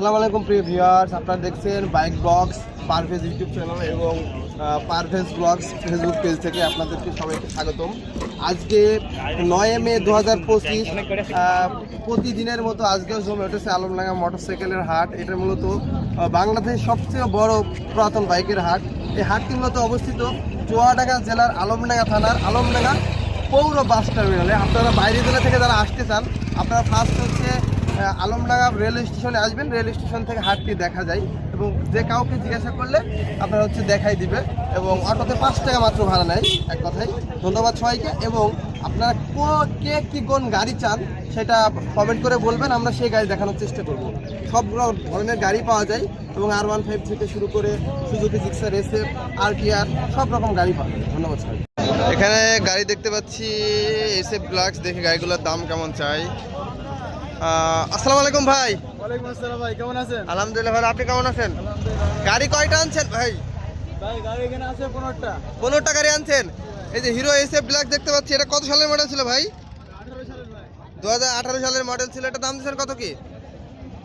আসসালামু আলাইকুম, প্রিয় ভিউয়ার্স। আপনারা দেখছেন bike blogs Parvez YouTube channel এবং পারভেজ ব্লগস ফেসবুক পেজ থেকে আপনাদেরকে সবাইকে স্বাগতম। আজকে নয় মে দু হাজার পঁচিশ প্রতিদিনের মতো আজকেও জমে উঠেছে আলমডাঙ্গা মোটরসাইকেলের হাট। এটা মূলত বাংলাদেশের সবচেয়ে বড় পুরাতন বাইকের হাট। এই হাটটি মূলত অবস্থিত চুয়াডাঙ্গা জেলার আলমডাঙ্গা থানার আলমডাঙ্গা পৌর বাস টার্মিনালে। আপনারা বাইরে জেলা থেকে যারা আসতে চান, আপনারা ফার্স্ট হচ্ছে আলমডাঙ্গা রেল স্টেশনে আসবেন, রেল স্টেশন থেকে হাটটি দেখা যায় এবং যে কাউকে জিজ্ঞাসা করলে আপনারা হচ্ছে দেখাই দিবে এবং অটোতে পাঁচ টাকা মাত্র ভাড়া নেয়, এক কথায়। ধন্যবাদ সবাইকে এবং আপনারা কো- কে কি কোন গাড়ি চান সেটা কমেন্ট করে বলবেন, আমরা সেই গাড়ি দেখানোর চেষ্টা করব। সব ধরনের গাড়ি পাওয়া যায় এবং আর ওয়ান ফাইভ থেকে শুরু করে সুজুকি জিক্সার এসএফ আর টিআর সব রকম গাড়ি পাওয়া যায়। ধন্যবাদ সবাই এখানে গাড়ি দেখতে পাচ্ছি এসএফ ব্লাক্স দেখে গাড়িগুলোর দাম কেমন চাই। আসসালামু আলাইকুম ভাই। ওয়ালাইকুম আসসালাম ভাই কেমন আছেন? আলহামদুলিল্লাহ ভাই আপনি কেমন আছেন? গাড়ি কয়টা আনছেন ভাই? ভাই গাড়ি এখানে আছে পনেরোটা। পনেরোটা গাড়ি আনছেন? এই যে হিরো এসএফ ব্ল্যাক দেখতে পাচ্ছি এটা কত সালের মডেল ছিল ভাই? সালের ভাই। দু হাজার আঠারো সালের মডেল ছিল এটা দাম দিচ্ছেন কত কি?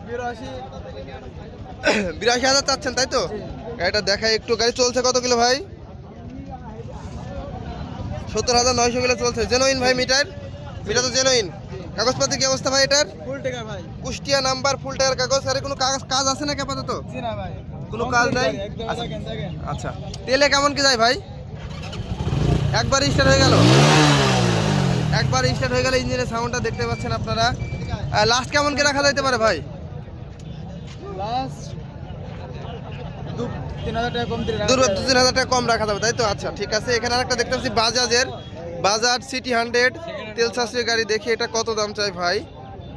বিরাশি। বিরাশি হাজার চাচ্ছেন তাই তো? গাড়িটা দেখাই একটু গাড়ি চলছে কত কিলো ভাই? সত্তর হাজার নয়শো কিলো চলছে। জেনুইন ভাই মিটার? মিটার তো জেনুইন কাগজপাতি কি অবস্থা ভাই এটার? ফুল টাকা ভাই। কুষ্টিয়া নাম্বার ফুল টায়ার কাগজ। আর কোনো কাগজ কাজ আছে নাকি আপাতত? জি না ভাই। কোনো কাজ নাই? আচ্ছা। আচ্ছা। তেলে কেমন কি যায় ভাই? একবার স্টার্ট হয়ে গেল? একবার স্টার্ট হয়ে গেলে ইঞ্জিনের সাউন্ডটা দেখতে পাচ্ছেন আপনারা। লাস্ট কেমন কি রাখা যাইতে পারে ভাই? লাস্ট দু তিন হাজার টাকা কম রাখা যাবে তাই তো? আচ্ছা ঠিক আছে। এখানে আরেকটা দেখতে পাচ্ছি বাজাজের। বাজাজ সিটি হান্ড্রেড তেল সাশ্রয় গাড়ি দেখি এটা কত দাম চাই ভাই?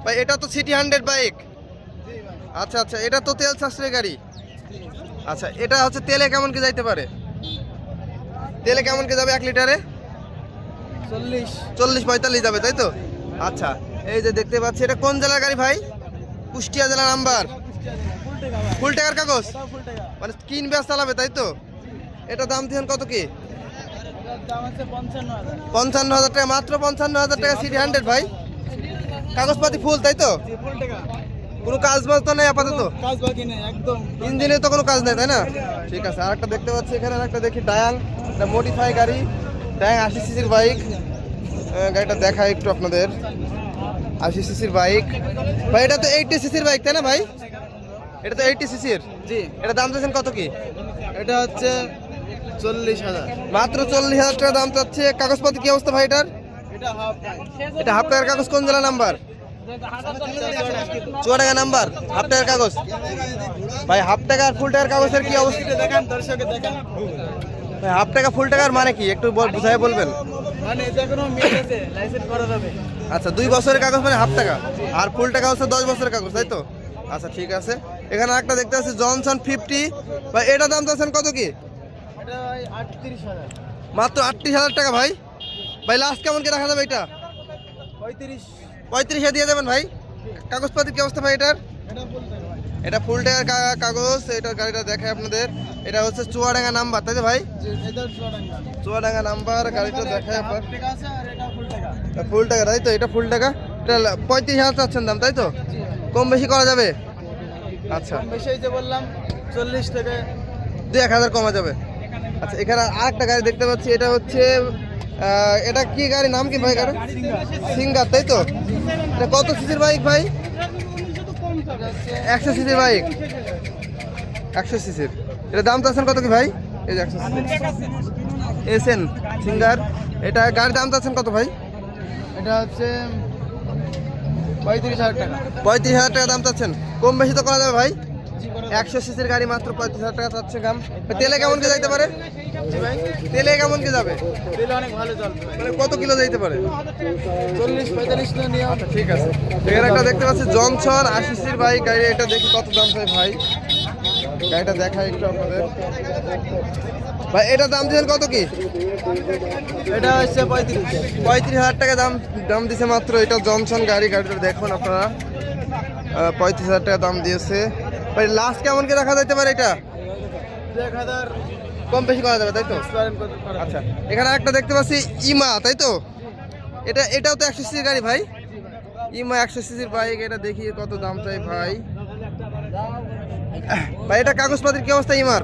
ভাই এটা তো সিটি হান্ড্রেড বাইক? আচ্ছা আচ্ছা এটা তো তেল সাশ্রয় গাড়ি? আচ্ছা এটা হচ্ছে তেলে কেমন কি যাইতে পারে? তেলে কেমন কি যাবে এক লিটারে? চল্লিশ। চল্লিশ পঁয়তাল্লিশ যাবে তাই তো? আচ্ছা এই যে দেখতে পাচ্ছি এটা কোন জেলার গাড়ি ভাই? কুষ্টিয়া জেলা নাম্বার? ফুল টাকা টাকার কাগজ? মানে কিনবে চালাবে তাই তো? এটা দাম দিয়েছেন কত কি? পঞ্চান্ন হাজার। টাকা মাত্র পঞ্চান্ন হাজার টাকা সিটি হান্ড্রেড ভাই। কাগজপাতি ফুল তাই তো? কোনো কাজ বাজ তো নেই আপাতত? ইঞ্জিনে তো কোনো কাজ নেই তাই না? ঠিক আছে আর একটা দেখতে পাচ্ছি এখানে একটা দেখি ডায়াং একটা মডিফাই গাড়ি। ডায়াং আশি সিসির বাইক গাড়িটা দেখাই একটু আপনাদের। আশি সিসির বাইক ভাই এটা তো এইটটি সিসির বাইক তাই না ভাই? এটা তো এইটটি সিসির? জি। এটা দাম চাচ্ছেন কত কি? এটা হচ্ছে চল্লিশ হাজার। মাত্র চল্লিশ হাজার টাকা দাম চাচ্ছে। কাগজপাতি কি অবস্থা ভাই এটার? এটা হাফ টাকার কাগজ কোন জেলা নাম্বার? চুয়াডাঙ্গা নাম্বার হাফ টাকার কাগজ। ভাই হাফ টাকা আর ফুল টাকার কাগজের কি অবস্থা? দেখেন দর্শকে দেখেন। ভাই হাফ টাকা ফুল টাকার মানে কি? একটু বুঝাই বলবেন। মানে যে কোনো মিল আছে লাইসেন্স করা যাবে। আচ্ছা দুই বছরের কাগজ মানে হাফ টাকা। আর ফুল টাকা হচ্ছে দশ বছরের কাগজ তাই তো? আচ্ছা ঠিক আছে। এখানে একটা দেখতে পাচ্ছি জনসন ফিফটি ভাই এটা দাম চাচ্ছেন কত কি এটা ভাই আটত্রিশ হাজার মাত্র আটত্রিশ হাজার টাকা ভাই? ভাই লাস্ট কেমন কি রাখা যাবে এটা? পঁয়ত্রিশ। পঁয়ত্রিশে দিয়ে দেবেন ভাই? কাগজপাতির কি অবস্থা ভাই এটার? এটা ফুল টাকার কাগজ এটা গাড়িটা দেখায় আপনাদের। এটা হচ্ছে চুয়াডাঙ্গা নাম্বার তাই তো ভাই? চুয়াডাঙ্গা। নাম্বার গাড়িটা আপনার। এটা ফুল টাকা তাই তো? এটা ফুল টাকা? এটা পঁয়ত্রিশ হাজার চাচ্ছেন দাম তাই তো? কম বেশি করা যাবে? আচ্ছা। বেশি যে বললাম চল্লিশ থেকে দু এক হাজার কমা যাবে। আচ্ছা এখানে আরেকটা গাড়ি দেখতে পাচ্ছি এটা হচ্ছে এটা কি গাড়ি নাম কি ভাই গাড়ি সিঙ্গার তাই তো? এটা কত সিসির বাইক ভাই? একশো সিসির বাইক। একশো সিসির। এটা দাম চাচ্ছেন কত কি ভাই? এই যে একশো এসেন সিঙ্গার। এটা গাড়ির দাম চাচ্ছেন কত ভাই? এটা হচ্ছে পঁয়ত্রিশ হাজার টাকা। পঁয়ত্রিশ হাজার টাকা দাম চাচ্ছেন। কম বেশি তো করা যাবে ভাই? একশো সিসির গাড়ি মাত্র পঁয়ত্রিশ হাজার টাকা চাচ্ছে গাম তেলে কেমন কি যাইতে পারে? ভাই তেলে কেমন কি যাবে? দিলে অনেক ভালো মানে কত কিলো যাইতে পারে? চল্লিশ পঁয়তাল্লিশ নিয়ে আচ্ছা ঠিক আছে। এখানে একটা দেখতে পাচ্ছি জনসন আশি সির বাইক গাড়ি এটা দেখি কত দাম চাই ভাই। গাড়িটা দেখাই একটু আপনাদের। ভাই এটা দাম দিয়েছেন কত কি? এটা হচ্ছে পঁয়ত্রিশ। পঁয়ত্রিশ হাজার টাকা দাম দাম দিছে মাত্র। এটা জনসন গাড়ি গাড়িটা দেখুন আপনারা। পঁয়ত্রিশ হাজার টাকা দাম দিয়েছে। ভাই লাস্ট কেমন কি দেখা যাইতে পারে এটা? কম বেশি করা যাবে তাই তো? আচ্ছা এখানে একটা দেখতে পাচ্ছি ইমা তাই তো? এটা এটাও তো একশো সিসির গাড়ি ভাই? ইমা একশো সিসির বাইক এটা দেখি কত দাম চাই ভাই? ভাই এটা কাগজপাতির কি অবস্থা ইমার?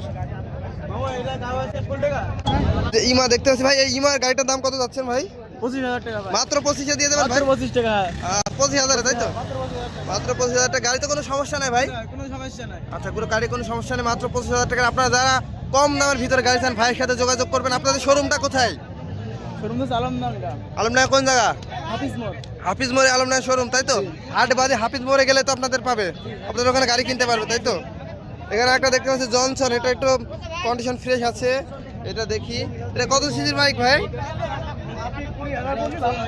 ইমা দেখতে পাচ্ছি ভাই এই ইমার গাড়িটার দাম কত যাচ্ছেন ভাই? পঁচিশ হাজার টাকা মাত্র পঁচিশে দিয়ে দেবেন ভাই? পঁচিশ টাকা। পঁচিশ হাজারে তাই তো? মাত্র পঁচিশ হাজার টাকা। গাড়িতে কোনো সমস্যা নেই ভাই? কোনো সমস্যা নাই। আচ্ছা কোনো গাড়ি কোনো সমস্যা নেই মাত্র পঁচিশ হাজার টাকা। আপনারা যারা কম দামের ভিতরে গাড়ি চান ভাইয়ের সাথে যোগাযোগ করবেন। আপনাদের শোরুমটা কোথায়? শোরুম তো কোন জায়গা? হাফিজ মোড়। হাফিজ মোড়ে আলমনায় শোরুম তাই তো? হাট বাদে হাফিজ মোড়ে গেলে তো আপনাদের পাবে। আপনাদের ওখানে গাড়ি কিনতে পারবে তাই তো? এখানে একটা দেখতে পাচ্ছি জনসন। এটা একটু কন্ডিশন ফ্রেশ আছে। এটা দেখি। এটা কত সিজির বাইক ভাই?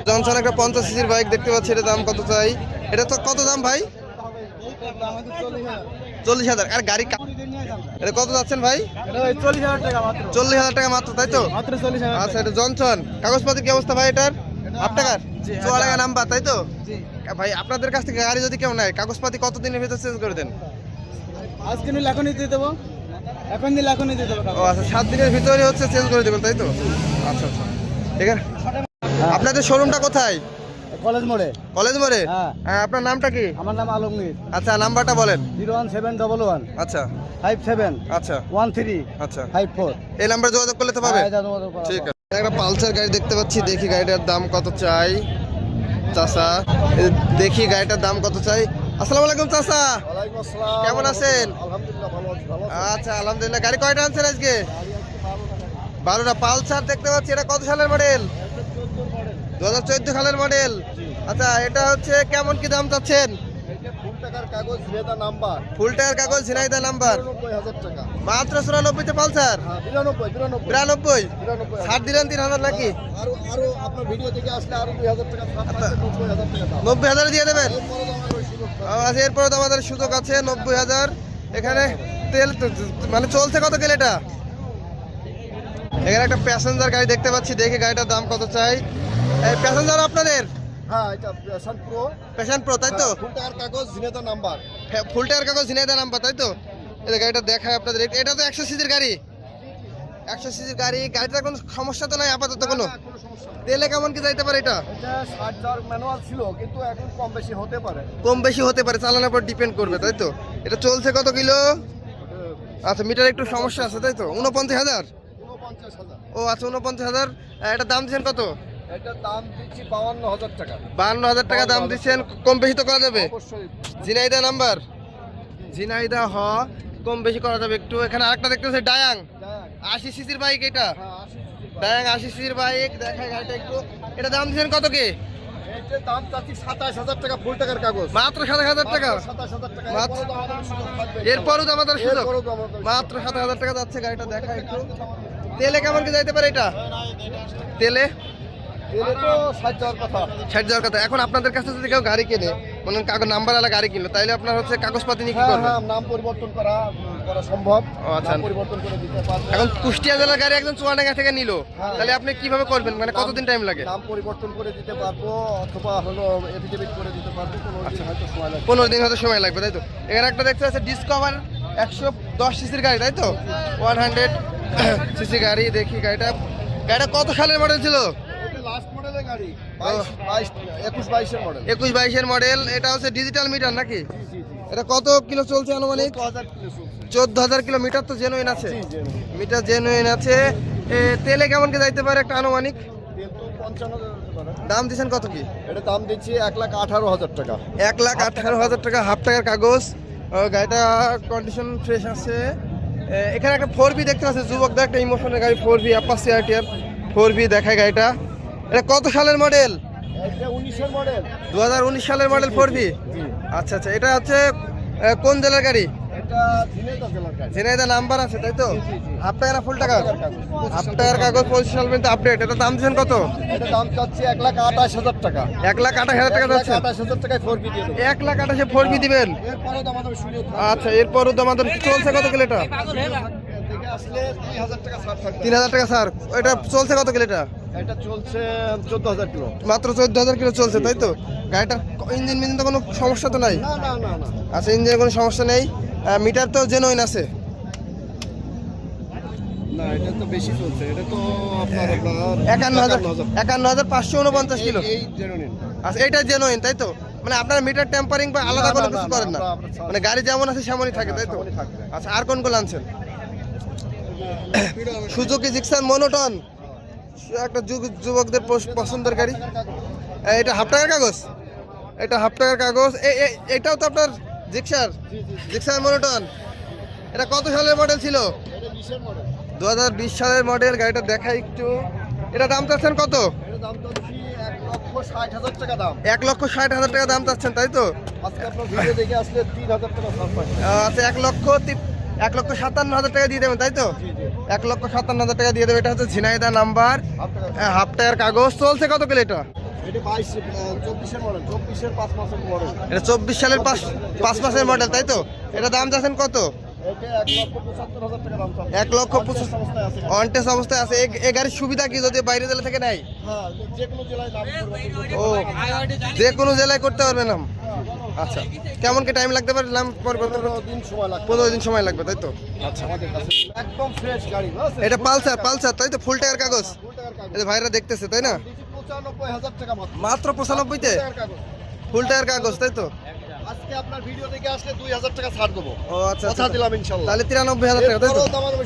জনসন একটা পঞ্চাশ সিসির বাইক দেখতে পাচ্ছি এটা দাম কত চাই? এটা তো কত দাম ভাই? চল্লিশ হাজার। আর গাড়ি এটা কত যাচ্ছেন ভাই? চল্লিশ হাজার টাকা মাত্র চল্লিশ হাজার টাকা মাত্র তাই তো? আচ্ছা এটা জনসন। কাগজপত্রের কি অবস্থা ভাই এটার? আট টাকার? জি, আট চুয়া টাকা টাকা। নাম্বার তাই তো? ভাই আপনাদের কাছ থেকে গাড়ি যদি কেউ নেয় কাগজপাতি কত দিনের ভিতর চেঞ্জ করে দেন? আজকে নিলে এখনই দিয়ে দেবো। এখন নিলে এখনই দিয়ে দেবো ও আচ্ছা সাত দিনের ভিতরে হচ্ছে চেঞ্জ করে দেবেন তাই তো? আচ্ছা আচ্ছা। ঠিক আছে? আপনাদের শোরুমটা কোথায়? কলেজ মোড়ে। কলেজ মোড়ে? হ্যাঁ। হ্যাঁ আপনার নামটা কি? আমার নাম আলমগীর। আচ্ছা নাম্বারটা বলেন। Zero one seven double one. আচ্ছা। Five seven. আচ্ছা। One three. আচ্ছা। Five four. এই নাম্বারে যোগাযোগ করলে তো পাবে? ঠিক আছে। একটা পালসার গাড়ি দেখতে পাচ্ছি দেখি গাড়িটার দাম কত চাই। চাচা এ, দেখি গাড়িটার দাম কত চাই। আসসালামু আলাইকুম চাচা। কেমন আছেন? আলহামদুলিল্লাহ ভালো আছি ভালো আচ্ছা আলহামদুলিল্লাহ। গাড়ি কয়টা আনছেন আজকে? বারোটা পালসার দেখতে পাচ্ছি, এটা কত সালের মডেল দু হাজার চোদ্দ সালের মডেল আচ্ছা এটা হচ্ছে কেমন কি দাম চাচ্ছেন? কাগজ নাম্বার। মাত্র পালসার? বিরানব্বই। দিলেন তিন হাজার আচ্ছা। নব্বই হাজার দিয়ে দেবেন। আচ্ছা এরপরে তো আমাদের সুযোগ আছে, নব্বই হাজার। এখানে তেল মানে চলছে কত গেলে এটা? এখানে একটা প্যাসেঞ্জার গাড়ি দেখতে পাচ্ছি দেখে গাড়িটার দাম কত চাই? এই প্যাসেঞ্জার আপনাদের? হ্যাঁ এটা প্যাশন প্রো প্যাশন প্রো তাই তো? ফুল টাকার কাগজ ঝিনেদা নাম্বার ফুল টায়ার কাগজ ঝিনাইদা নাম্বার তাই তো? যে গাড়িটা দেখায় আপনাদের। এটা- এটা তো একশো সিজির গাড়ি? একশো সিজির গাড়ি। গাড়িটার কোনো সমস্যা তো নাই আপাতত কোনো। তেলে কেমন কি যাইতে পারে এটা? এটা ম্যানুয়াল ছিল কিন্তু এখন কম বেশি হতে পারে। কম বেশি হতে পারে চালানোর পর ডিপেন্ড করবে তাই তো? এটা চলছে কত কিলো? আচ্ছা মিটার একটু সমস্যা আছে তাই তো? উনপঞ্চাশ হাজার? ও আচ্ছা উনপঞ্চাশ হাজার। এটা দাম দিচ্ছেন কত? দিচ্ছি হাজার টাকা। বাহান্ন হাজার টাকা দাম দিচ্ছেন। কম বেশি তো করা যাবে? ঝিনাইদা নাম্বার? ঝিনাইদা হ কম বেশি করা যাবে একটু। এখানে আরেকটা ডায়াং। আশি সিসির বাইক এটা? হ্যাঁ। ডায়াং আশি সিসির বাইক দেখায় গাড়িটা একটু। এটা দাম দিচ্ছেন কত কি? এটার দাম চাচ্ছি সাতাশ হাজার টাকা ফুল টাকার কাগজ। মাত্র হাজার টাকা? সাতাশ হাজার টাকা। মাত্র- এরপরেও তো আমাদের সুযোগ এরপরও এরপরেও মাত্র সাত হাজার টাকা যাচ্ছে গাড়িটা দেখা একটু। তেলে কেমন কি যাইতে পারে এটা? তেলে? ষাট যাওয়ার কথা। এখন আপনাদের কাছে যদি কেউ গাড়ি কেনে মনে কাগজ নাম্বার আলা গাড়ি কিনলো তাইলে আপনার হচ্ছে কাগজপাতি নিয়ে কি হ্যাঁ হ্যাঁ নাম পরিবর্তন করা করা সম্ভব। আচ্ছা। পরিবর্তন করে দিতে পারব এখন কুষ্টিয়া জেলার গাড়ি একজন চুয়াডাঙ্গা থেকে নিল হ্যাঁ। তাহলে আপনি কীভাবে করবেন? মানে কতদিন টাইম লাগে? নাম পরিবর্তন করে দিতে পারব অথবা হলো এফিডেভিট করে দিতে পারব কোনো দিন হয়তো সময় লাগবে। পনেরো দিন হয়তো সময় লাগবে তাই তো? এখানে একটা দেখতে পাচ্ছি ডিসকভার একশো দশ সিসির গাড়ি তাই তো? ওয়ান হান্ড্রেড সিসি গাড়ি দেখি গাড়িটা। গাড়িটা কত সালের মডেল ছিল? একুশ বাইশের মডেল এটা হচ্ছে ডিজিটাল মিটার নাকি? এটা কত কিলো চলছে আনুমানিক? চোদ্দ হাজার কিলো কিলোমিটার তো জেনুইন আছে। মিটার জেনুইন আছে। তেলে কেমন কি যাইতে পারে একটা আনুমানিক? দাম দিচ্ছেন কত কি? এটা দাম দিচ্ছি এক লাখ আঠারো হাজার টাকা। এক লাখ আঠারো হাজার টাকা হাফ টাকার কাগজ। গাড়িটা কন্ডিশন ফ্রেশ আছে। এখানে একটা ফোর বি দেখতে পাচ্ছি যুবকদের একটা ইমোশনের গাড়ি four B Apache RTR four B দেখায় গাড়িটা। এটা কত সালের মডেল দু হাজার উনিশ সালের মডেল ফোর বি আচ্ছা আচ্ছা এটা হচ্ছে কোন জেলার গাড়ি? এটা ঝিনাইদা নাম্বার আছে তাই তো। হাফ টাকা না ফুল টাকা টাকার কাগজ। হাফ টাকার কাগজ পঁচিশ সাল পর্যন্ত আপডেট এটা দাম দিচ্ছেন কত? এটা দাম চাচ্ছি এক লাখ আঠাশ হাজার টাকা। এক লাখ আঠাশ হাজার টাকা যাচ্ছে আঠাশ হাজার টাকায় ফোর বি এক লাখ আঠাশে ফোর বি দিবেন? আচ্ছা এরপরও তো আমাদের চলছে কত ছাড় থাকবে। তিন হাজার টাকা স্যার এটা চলছে কত কিলোটা এটা? চলছে চোদ্দ হাজার কিলো। মাত্র চোদ্দ হাজার কিলো চলছে তাই তো? গাড়িটার ইঞ্জিন মিঞ্জিন তো কোনো সমস্যা তো নাই? আচ্ছা ইঞ্জিনের কোনো সমস্যা নেই? মিটার তো জেনুইন আছে। একান্ন হাজার পাঁচশো উনপঞ্চাশ কিলো। আচ্ছা এটা জেনুইন তাই তো? মানে আপনার মিটার টেম্পারিং বা আলাদা কোনো কিছু করেন না? মানে গাড়ি যেমন আছে সেমনই থাকে তাই তো? আচ্ছা আর আনছেন? সুজুকি জিক্সার মনোটন একটা যুবকদের পছন্দের গাড়ি। এটা হাফ টাকার কাগজ? এটা হাফ টাকার কাগজ। এটাও তো আপনার জিক্সার? Gixxer monotone. এটা কত সালের মডেল ছিল? দু হাজার বিশ সালের মডেল, গাড়িটা দেখাই একটু। এটা দাম চাচ্ছেন কত? এক লক্ষ ষাট হাজার টাকা দাম চাচ্ছেন, তাই তো? আচ্ছা এক লক্ষ এক লক্ষ সাতান্ন হাজার টাকা দিয়ে দেবেন, তাই তো? এক লক্ষ সাতান্ন হাজার টাকা দিয়ে দেবে, এটা হচ্ছে ঝিনাইদা নাম্বার হাফ টায়ার কাগজ। চলছে কত কিলো এটা? এটা চব্বিশ সালের পাঁচ মাসের মডেল তাই তো? এটা দাম চাচ্ছেন কত? এক লক্ষ আছে। অনটেস অবস্থায় আছে। এ- গাড়ির সুবিধা কি যদি বাইরে জেলা থেকে নেয়? হ্যাঁ যে কোনো জেলায় দাম করবে ও যে কোনো জেলায় করতে পারবেন না আচ্ছা কেমন কি টাইম লাগতে পারে? পনেরো দিন সময় লাগবে। তাই তো? আচ্ছা? এটা পালসার পালসার তাই তো? ফুল টায়ার কাগজ। ফুল টাকার কাগজ। এই ভাইরা দেখতেছে তাই না? পঁচানব্বই হাজার টাকা মাত্র। পঁচানব্বইতে? ফুল টায়ার কাগজ। তাই তো? আজকে আপনার ভিডিও দেখে আসলে দুই হাজার টাকা ছাড় দেবো। ও আচ্ছা কথা আচ্ছা। দিলাম তাহলে টাকা তাই তো?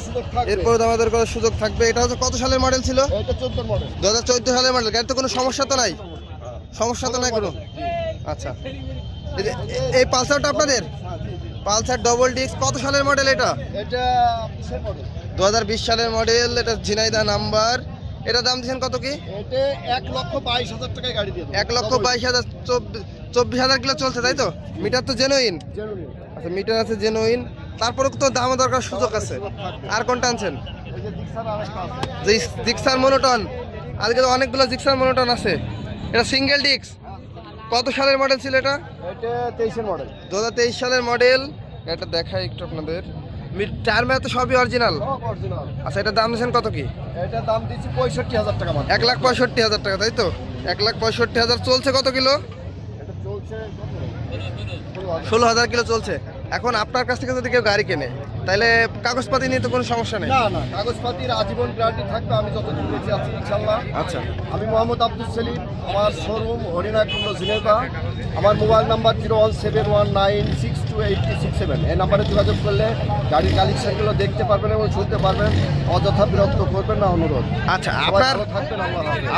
সুযোগ থাকবে। এরপর আমাদের করার সুযোগ থাকবে। এটা হচ্ছে কত সালের মডেল ছিল? এটা মডেল সালের মডেল গাড়ি তো কোনো সমস্যা তো নাই? সমস্যা তো নাই কোনো? আচ্ছা। এই পালসারটা আপনাদের। পালসার ডবল ডিস্ক কত সালের মডেল এটা? দু হাজার বিশ সালের মডেল এটা ঝিনাইদা নাম্বার এটা দাম দিচ্ছেন কত কি? এক লক্ষ বাইশ হাজার টাকায় গাড়ি দিয়ে এক লক্ষ বাইশ হাজার চব্বিশ হাজার কিলো চলছে তাই তো? মিটার তো জেনুইন জেনুইন আচ্ছা মিটার আছে জেনুইন তারপরে তো দাম দরকার সুযোগ আছে। আর কোনটা আনছেন? Gixxer monotone. আজকে তো অনেকগুলো জিক্সার মনোটন আছে। এটা সিঙ্গেল ডিস্ক কত সালের মডেল ছিল এটা? এটা তেইশের মডেল দু হাজার তেইশ সালের মডেল এটা দেখাই একটু আপনাদের। টায়ার মেয়াদ তো সবই অরিজিনাল আচ্ছা এটা দাম দিয়েছেন কত কি? এটা দাম দিচ্ছি পঁয়ষট্টি হাজার টাকা এক লাখ পঁয়ষট্টি হাজার টাকা তাই তো? এক লাখ পঁয়ষট্টি হাজার চলছে কত কিলো? এটা চলছে ষোলো হাজার কিলো চলছে। এখন আপনার কাছ থেকে যদি কেউ গাড়ি কেনে তাহলে কাগজপাতি নিয়ে তো কোনো সমস্যা নেই। না না কাগজপাতির আজীবন গ্যারান্টি থাকবে আমি যতদিন বেঁচে আছি ইনশাল্লাহ আচ্ছা। আমি মোহাম্মদ আব্দুল সেলিম আমার শোরুম হরিনাকুণ্ড জিনেভা আমার mobile number zero one seven one nine six six seven এই নাম্বারে যোগাযোগ করলে গাড়ির কালেকশনগুলো দেখতে পারবেন এবং শুনতে পারবেন অযথা বিরক্ত করবেন না অনুরোধ। আচ্ছা আপনার থাকবেন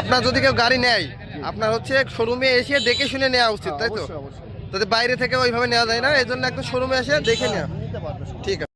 আপনার যদি কেউ গাড়ি নেয় আপনার হচ্ছে শোরুমে এসে দেখে শুনে নেওয়া উচিত তাই তো? তাদের বাইরে থেকে ওইভাবে নেওয়া যায় না এই জন্য একটা শোরুমে এসে দেখে নেওয়া। ঠিক আছে।